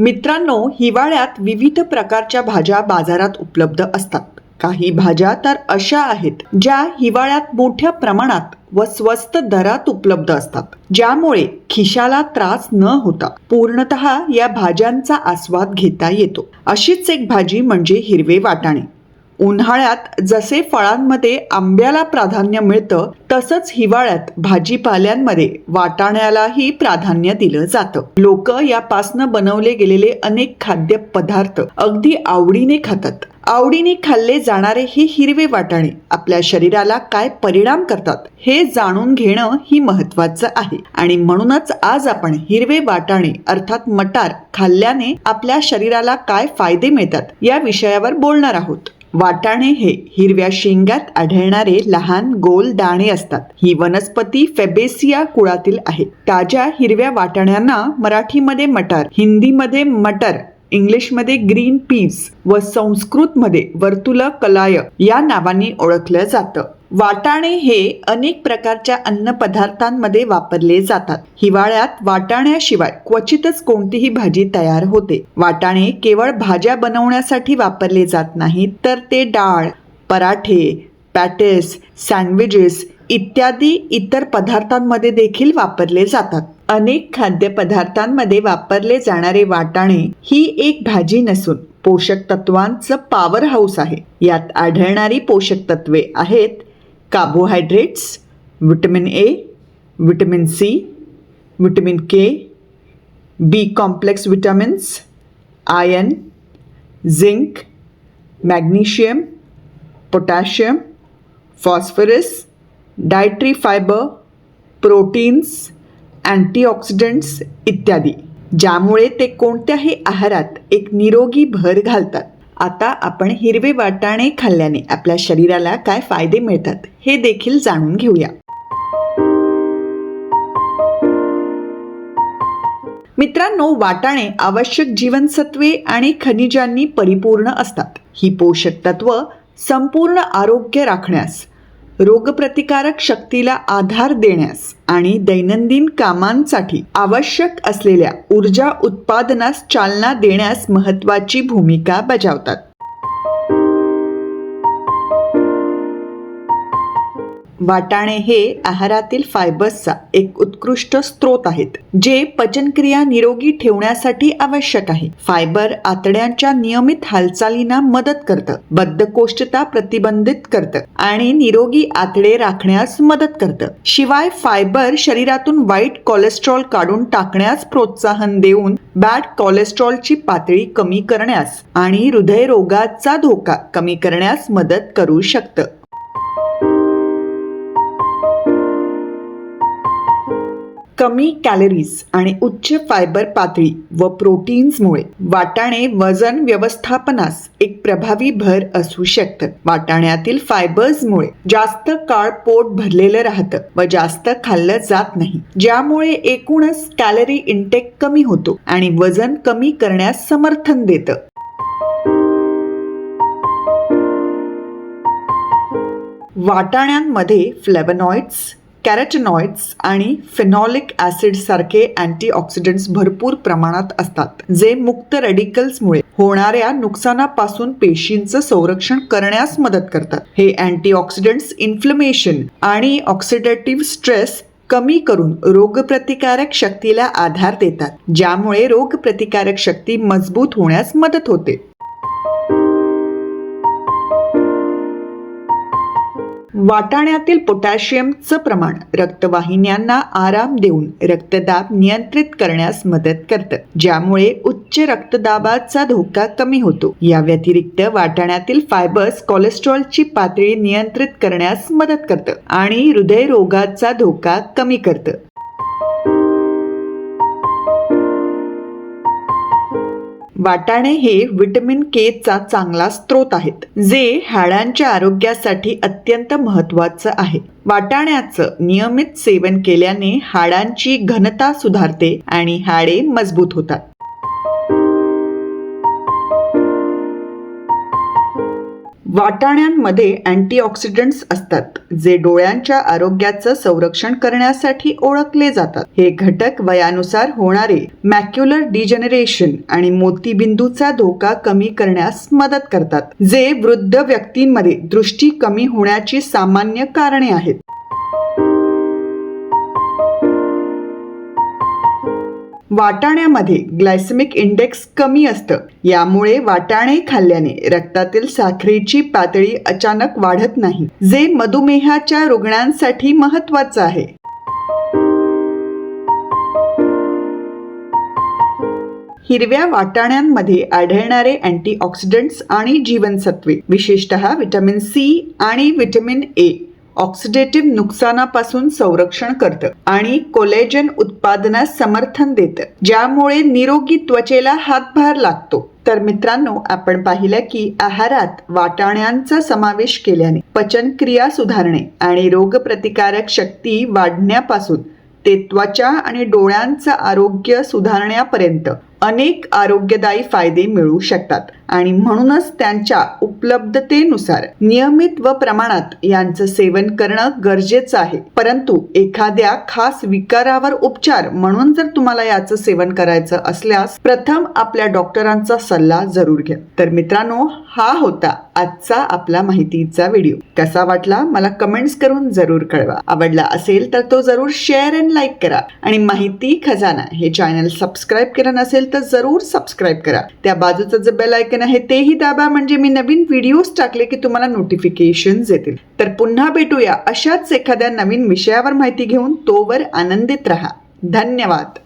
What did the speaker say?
मित्रांनो हिवाळ्यात विविध प्रकारच्या भाज्या बाजारात उपलब्ध असतात. काही भाज्या तर अशा आहेत ज्या हिवाळ्यात मोठ्या प्रमाणात व स्वस्त दरात उपलब्ध असतात ज्यामुळे खिशाला त्रास न होता पूर्णतः या भाज्यांचा आस्वाद घेता येतो. अशीच एक भाजी म्हणजे हिरवे वाटाणे. उन्हाळ्यात जसे फळांमध्ये आंब्याला प्राधान्य मिळतं तसंच हिवाळ्यात भाजीपाल्यांमध्ये वाटाण्यालाही प्राधान्य दिलं जातं. लोक यापासनं बनवले गेलेले अनेक खाद्यपदार्थ अगदी आवडीने खातात. आवडीने खाल्ले जाणारे हे हिरवे वाटाणे आपल्या शरीराला काय परिणाम करतात हे जाणून घेणं ही महत्वाचं आहे. आणि म्हणूनच आज आपण हिरवे वाटाणे अर्थात मटार खाल्ल्याने आपल्या शरीराला काय फायदे मिळतात या विषयावर बोलणार आहोत. वाटाणे हे हिरव्या शेंगात आढळणारे लहान गोल दाणे असतात. ही वनस्पती फेबेसिया कुळातील आहे. ताज्या हिरव्या वाटाण्यांना मराठीमध्ये मटार हिंदीमध्ये मटर इंग्लिशमध्ये ग्रीन पीस व संस्कृतमध्ये वर्तुल कलाय या नावाने ओळखलं जातं. वाटाणे हे अनेक प्रकारच्या अन्नपदार्थांमध्ये वापरले जातात. हिवाळ्यात वाटाण्याशिवाय क्वचितच कोणतीही भाजी तयार होते. वाटाणे केवळ भाज्या बनवण्यासाठी वापरले जात नाहीत तर ते डाळ पराठे पॅटेस सँडविचेस इत्यादी इतर पदार्थांमध्ये देखील वापरले जातात. अनेक खाद्यपदार्थांमध्ये वापरले जाणारे वाटाणे ही एक भाजी नसून पोषक तत्वांचं पॉवर हाऊस आहे. यात आढळणारी पोषक तत्वे आहेत carbohydrates vitamin A vitamin C vitamin K B complex vitamins iron zinc magnesium potassium phosphorus dietary fibre proteins antioxidants इत्यादी. ज्यामुळे ते कोणत्याही आहारात एक निरोगी भर घालतात. आता आपण हिरवे वाटाणे खाल्ल्याने आपल्या शरीराला काय फायदे मिळतात हे देखील जाणून घेऊया. मित्रांनो वाटाणे आवश्यक जीवनसत्वे आणि खनिजांनी परिपूर्ण असतात. ही पोषक तत्व संपूर्ण आरोग्य राखण्यास रोगप्रतिकारक शक्तीला आधार देण्यास आणि दैनंदिन कामांसाठी आवश्यक असलेल्या ऊर्जा उत्पादनास चालना देण्यास महत्त्वाची भूमिका बजावतात. वाटाणे हे आहारातील फायबर्सचा एक उत्कृष्ट स्रोत आहेत जे पचनक्रिया निरोगी ठेवण्यासाठी आवश्यक आहे. फायबर आतड्यांच्या नियमित हालचालींना मदत करतं बद्धकोष्ठता प्रतिबंधित करतं आणि निरोगी आतडे राखण्यास मदत करतं. शिवाय फायबर शरीरातून वाईट कोलेस्ट्रॉल काढून टाकण्यास प्रोत्साहन देऊन बॅड कोलेस्ट्रॉलची पातळी कमी करण्यास आणि हृदयरोगाचा धोका कमी करण्यास मदत करू शकतं. कमी कॅलरीज आणि उच्च फायबर पातळी व प्रोटीन्समुळे वाटाणे वजन व्यवस्थापनास एक प्रभावी भर असू शकतं. वाटाण्यातील फायबर्समुळे जास्त काळ पोट भरलेलं राहतं व जास्त खाल्लं जात नाही. ज्यामुळे एकूणच कॅलरी इंटेक कमी होतो आणि वजन कमी करण्यास समर्थन देतं. वाटाण्यांमध्ये फ्लेवनॉइड्स कॅरेटनॉइड्स आणि फिनॉलिक ॲसिडसारखे अँटीऑक्सिडंट्स भरपूर प्रमाणात असतात जे मुक्त रेडिकल्समुळे होणाऱ्या नुकसानापासून पेशींचं संरक्षण करण्यास मदत करतात. हे अँटीऑक्सिडंट्स इन्फ्लमेशन आणि ऑक्सिडेटिव्ह स्ट्रेस कमी करून रोगप्रतिकारक शक्तीला आधार देतात ज्यामुळे रोगप्रतिकारक शक्ती मजबूत होण्यास मदत होते. वाटाण्यातील पोटॅशियमचं प्रमाण रक्तवाहिन्यांना आराम देऊन रक्तदाब नियंत्रित करण्यास मदत करतं ज्यामुळे उच्च रक्तदाबाचा धोका कमी होतो. या व्यतिरिक्त वाटाण्यातील फायबर्स कोलेस्ट्रॉलची पातळी नियंत्रित करण्यास मदत करतं आणि हृदयरोगाचा धोका कमी करतं. वाटाणे हे व्हिटॅमिन के चा चांगला स्रोत आहेत जे हाडांच्या आरोग्यासाठी अत्यंत महत्वाचं आहे. वाटाण्याचं नियमित सेवन केल्याने हाडांची घनता सुधारते आणि हाडे मजबूत होतात. वाटाण्यांमध्ये अँटीऑक्सिडंट्स असतात जे डोळ्यांच्या आरोग्याचं संरक्षण करण्यासाठी ओळखले जातात. हे घटक वयानुसार होणारे मॅक्युलर डिजनरेशन आणि मोतीबिंदूचा धोका कमी करण्यास मदत करतात जे वृद्ध व्यक्तींमध्ये दृष्टी कमी होण्याची सामान्य कारणे आहेत. वाटाण्यामध्ये ग्लायसेमिक इंडेक्स कमी असतं. यामुळे वाटाणे खाल्ल्याने रक्तातील साखरेची पातळी अचानक वाढत नाही जे मधुमेहाच्या रुग्णांसाठी महत्वाचं आहे. हिरव्या वाटाण्यांमध्ये आढळणारे अँटीऑक्सिडंट्स आणि जीवनसत्वे विशेषतः व्हिटॅमिन सी आणि व्हिटॅमिन ए. ऑक्सिडेटिव्ह नुकसानापासून संरक्षण करतं आणि कोलेजन उत्पादनास समर्थन देतं. ज्यामुळे निरोगी त्वचेला हातभार लागतो. तर मित्रांनो आपण पाहिलं की आहारात वाटाण्यांचा समावेश केल्याने पचनक्रिया सुधारणे आणि रोगप्रतिकारक शक्ती वाढण्यापासून ते त्वचा आणि डोळ्यांचं आरोग्य सुधारण्यापर्यंत अनेक आरोग्यदायी फायदे मिळू शकतात. आणि म्हणूनच त्यांच्या उपलब्धतेनुसार नियमित व प्रमाणात यांचं सेवन करणं गरजेचं आहे. परंतु एखाद्या खास विकारावर उपचार म्हणून जर तुम्हाला याचं सेवन करायचं असल्यास प्रथम आपल्या डॉक्टरांचा सल्ला जरूर घ्या. तर मित्रांनो हा होता आजचा आपला माहितीचा व्हिडिओ. कसा वाटला मला कमेंट्स करून जरूर कळवा. आवडला असेल तर तो जरूर शेअर अँड लाईक करा. आणि माहिती खजाना हे चॅनल सबस्क्राईब केलं नसेल तर जरूर सबस्क्राईब करा. त्या बाजूचं जे बेल आयकन आहे तेही दाबा म्हणजे मी नवीन व्हिडिओज टाकले की तुम्हाला नोटिफिकेशन येतील. तर पुन्हा भेटूया अशाच एखाद्या नवीन विषयावर माहिती घेऊन तोवर आनंदित राहा. धन्यवाद.